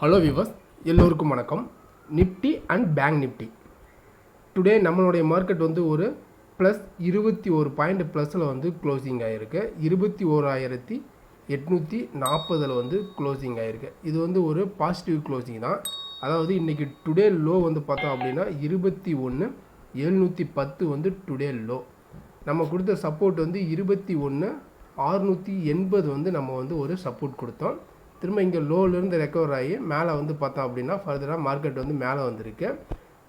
Hello viewers எல்லோருக்கும் வணக்கம். Nifty and bank Nifty today நம்மளுடைய மார்க்கெட் வந்து ஒரு ப்ளஸ் இருபத்தி ஒரு பாயிண்ட் ப்ளஸில் வந்து க்ளோசிங் ஆகிருக்கு இருபத்தி ஓராயிரத்தி எட்நூற்றி நாற்பதில் வந்து க்ளோசிங் ஆகிருக்கு இது வந்து ஒரு பாசிட்டிவ் க்ளோசிங் தான். அதாவது இன்றைக்கி டுடே லோ வந்து பார்த்தோம் அப்படின்னா இருபத்தி ஒன்று எழுநூற்றி பத்து வந்து டுடே லோ நம்ம கொடுத்த சப்போர்ட் வந்து இருபத்தி ஒன்று ஆறுநூற்றி எண்பது வந்து நம்ம வந்து ஒரு சப்போர்ட் கொடுத்தோம். திரும்ப இங்கே லோலேருந்து ரெக்கவர் ஆகி மேலே வந்து பார்த்தோம் அப்படின்னா ஃபர்தராக மார்க்கெட் வந்து மேலே வந்திருக்கு.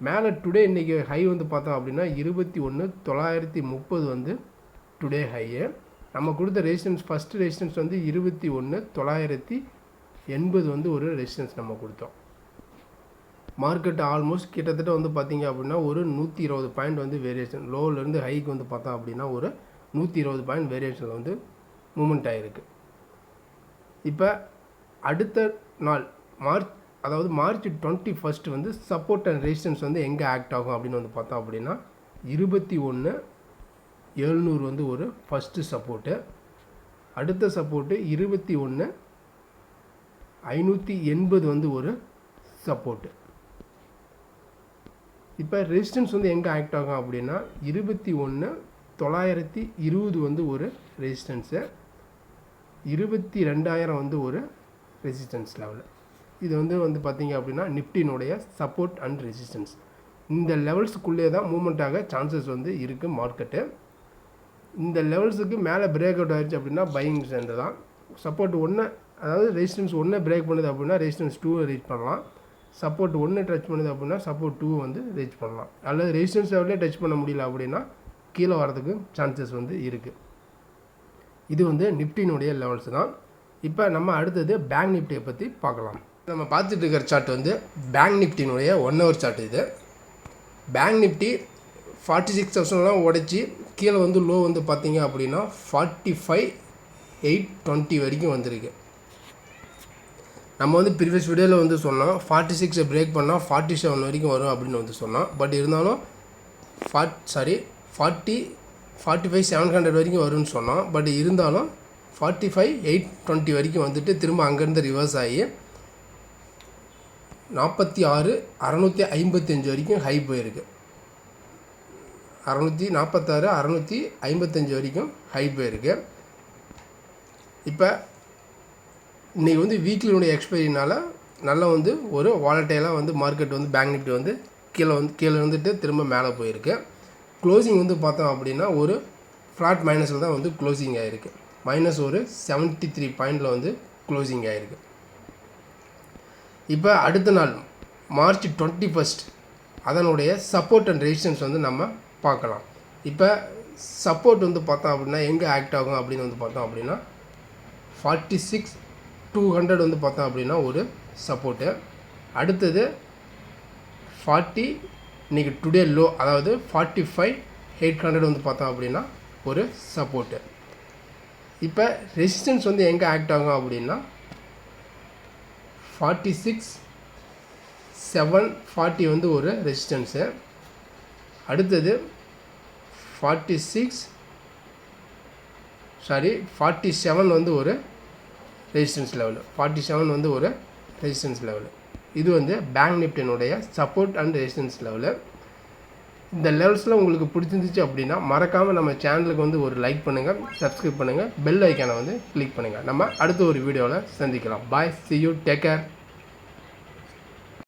மேலே டுடே இன்றைக்கி ஹை வந்து பார்த்தோம் அப்படின்னா இருபத்தி ஒன்று தொள்ளாயிரத்தி முப்பது வந்து டுடே ஹையு நம்ம கொடுத்த ரெசிஸ்டன்ஸ் ஃபஸ்ட்டு ரெசிஸ்டன்ஸ் வந்து இருபத்தி ஒன்று தொள்ளாயிரத்தி எண்பது வந்து ஒரு ரெசிஸ்டன்ஸ் நம்ம கொடுத்தோம். மார்க்கெட் ஆல்மோஸ்ட் கிட்டத்தட்ட வந்து பார்த்தீங்க அப்படின்னா ஒரு நூற்றி இருபது பாயிண்ட் வந்து வேரியேஷன் லோலேருந்து ஹைக்கு வந்து பார்த்தோம் அப்படின்னா ஒரு நூற்றி இருபது பாயிண்ட் வேரியேஷனில் வந்து மூமெண்ட் ஆகிருக்கு இப்போ அடுத்த நாள் மார்ச் அதாவது மார்ச் டுவெண்ட்டி ஃபஸ்ட் வந்து சப்போர்ட் அண்ட் ரெசிஸ்டன்ஸ் வந்து எங்கே ஆக்ட் ஆகும் அப்படின்னு வந்து பார்த்தோம் அப்படின்னா இருபத்தி ஒன்று எழுநூறு வந்து ஒரு ஃபஸ்ட்டு சப்போர்ட்டு அடுத்த சப்போர்ட்டு இருபத்தி ஒன்று ஐநூற்றி எண்பது வந்து ஒரு சப்போர்ட்டு இப்போ ரெசிஸ்டன்ஸ் வந்து எங்கே ஆக்ட் ஆகும் அப்படின்னா இருபத்தி ஒன்று தொள்ளாயிரத்தி இருபது வந்து ஒரு ரெசிஸ்டன்ஸு. இருபத்தி ரெண்டாயிரம் வந்து ஒரு ரெசிஸ்டன்ஸ் லெவலு இது வந்து வந்து பார்த்தீங்க அப்படின்னா நிஃப்டினுடைய சப்போர்ட் அண்ட் ரெசிஸ்டன்ஸ் இந்த லெவல்ஸுக்குள்ளே தான் மூமெண்ட் ஆக சான்சஸ் வந்து இருக்குது மார்க்கெட்டு இந்த லெவல்ஸுக்கு மேலே பிரேக் அவுட் ஆயிடுச்சு அப்படின்னா பையிங் சென்டர் தான். சப்போர்ட் ஒன்று அதாவது ரெசிஸ்டன்ஸ் ஒன்று பிரேக் பண்ணுது அப்படின்னா ரெசிஸ்டன்ஸ் டூவை ரீச் பண்ணலாம். சப்போர்ட் ஒன்று டச் பண்ணுது அப்படின்னா சப்போர்ட் டூ வந்து ரீச் பண்ணலாம். அல்லது ரெசிஸ்டன்ஸ் லெவலே டச் பண்ண முடியல அப்படின்னா கீழே வரதுக்கு சான்சஸ் வந்து இருக்குது இது வந்து நிஃப்டினுடைய லெவல்ஸ் தான். இப்போ நம்ம அடுத்தது பேங்க் நிஃப்டியை பற்றி பார்க்கலாம். நம்ம பார்த்துட்டு இருக்கிற சார்ட் வந்து பேங்க் நிஃப்டினுடைய ஒன் ஹவர் சார்ட் இது. பேங்க் நிஃப்டி ஃபார்ட்டி சிக்ஸ் தௌசண்ட்லாம் உடச்சி கீழே வந்து லோ வந்து பார்த்தீங்க அப்படின்னா ஃபார்ட்டி ஃபைவ் எயிட் டுவெண்ட்டி வரைக்கும் வந்திருக்கு. நம்ம வந்து ப்ரீவியஸ் வீடியோவில் வந்து சொன்னோம் ஃபார்ட்டி சிக்ஸை பிரேக் பண்ணால் ஃபார்ட்டி செவன் வரைக்கும் வரும் அப்படின்னு வந்து சொன்னோம். பட் இருந்தாலும் fort sorry forty forty five seven hundred வரைக்கும் வரும்னு சொன்னோம். பட் இருந்தாலும் ஃபார்ட்டி ஃபைவ் எயிட் டுவெண்ட்டி வரைக்கும் வந்துட்டு திரும்ப அங்கேருந்து ரிவர்ஸ் ஆகி நாற்பத்தி ஆறு அறநூற்றி ஐம்பத்தஞ்சு வரைக்கும் ஹை போயிருக்கு. அறநூற்றி நாற்பத்தாறு அறநூற்றி ஐம்பத்தஞ்சு வரைக்கும் ஹை போயிருக்கு. இப்போ இன்றைக்கி வந்து வீக்லினுடைய எக்ஸ்பைரினால் நல்லா வந்து ஒரு வாலட்டைலாக வந்து மார்க்கெட் வந்து பேங்க் நிஃப்டி வந்து கீழே வந்து கீழே இருந்துட்டு திரும்ப மேலே போயிருக்கு. க்ளோசிங் வந்து பார்த்தோம் அப்படின்னா ஒரு ஃப்ளாட் மைனஸில் தான் வந்து க்ளோசிங் ஆகிருக்கு மைனஸ் ஒரு செவன்ட்டி த்ரீ பாயிண்டில் வந்து க்ளோசிங் ஆகிருக்கு இப்போ அடுத்த நாள் மார்ச் டுவெண்ட்டி ஃபஸ்ட் அதனுடைய சப்போர்ட் அண்ட் ரெசிஸ்டன்ஸ் வந்து நம்ம பார்க்கலாம். இப்போ சப்போர்ட் வந்து பார்த்தோம் அப்படின்னா எங்கே ஆக்ட் ஆகும் அப்படின்னு வந்து பார்த்தோம் அப்படின்னா ஃபார்ட்டி சிக்ஸ் டூ ஹண்ட்ரட் வந்து பார்த்தோம் அப்படின்னா ஒரு சப்போர்ட்டு அடுத்தது ஃபார்ட்டி இன்றைக்கி டுடே லோ அதாவது ஃபார்ட்டி ஃபைவ் எயிட் ஹண்ட்ரட் வந்து பார்த்தோம் அப்படின்னா ஒரு சப்போர்ட்டு இப்போ ரெசிஸ்டன்ஸ் வந்து எங்கே ஆக்ட் ஆகும் அப்படின்னா ஃபார்ட்டி சிக்ஸ் செவன் ஃபார்ட்டி வந்து ஒரு ரெசிஸ்டன்ஸு அடுத்தது forty six sorry forty seven வந்து ஒரு ரெசிஸ்டன்ஸ் லெவலு ஃபார்ட்டி செவன் வந்து ஒரு ரெசிஸ்டன்ஸ் லெவலு இது வந்து பேங்க் நிஃப்டினுடைய சப்போர்ட் அண்ட் ரெசிஸ்டன்ஸ் லெவலு இந்த லெவல்ஸில் உங்களுக்கு பிடிச்சிருந்துச்சு அப்படின்னா மறக்காமல் நம்ம சேனலுக்கு வந்து ஒரு லைக் பண்ணுங்கள் சப்ஸ்கிரைப் பண்ணுங்கள் பெல் ஐக்கானை வந்து கிளிக் பண்ணுங்கள் நம்ம அடுத்த ஒரு வீடியோவில் சந்திக்கலாம். Bye see you take care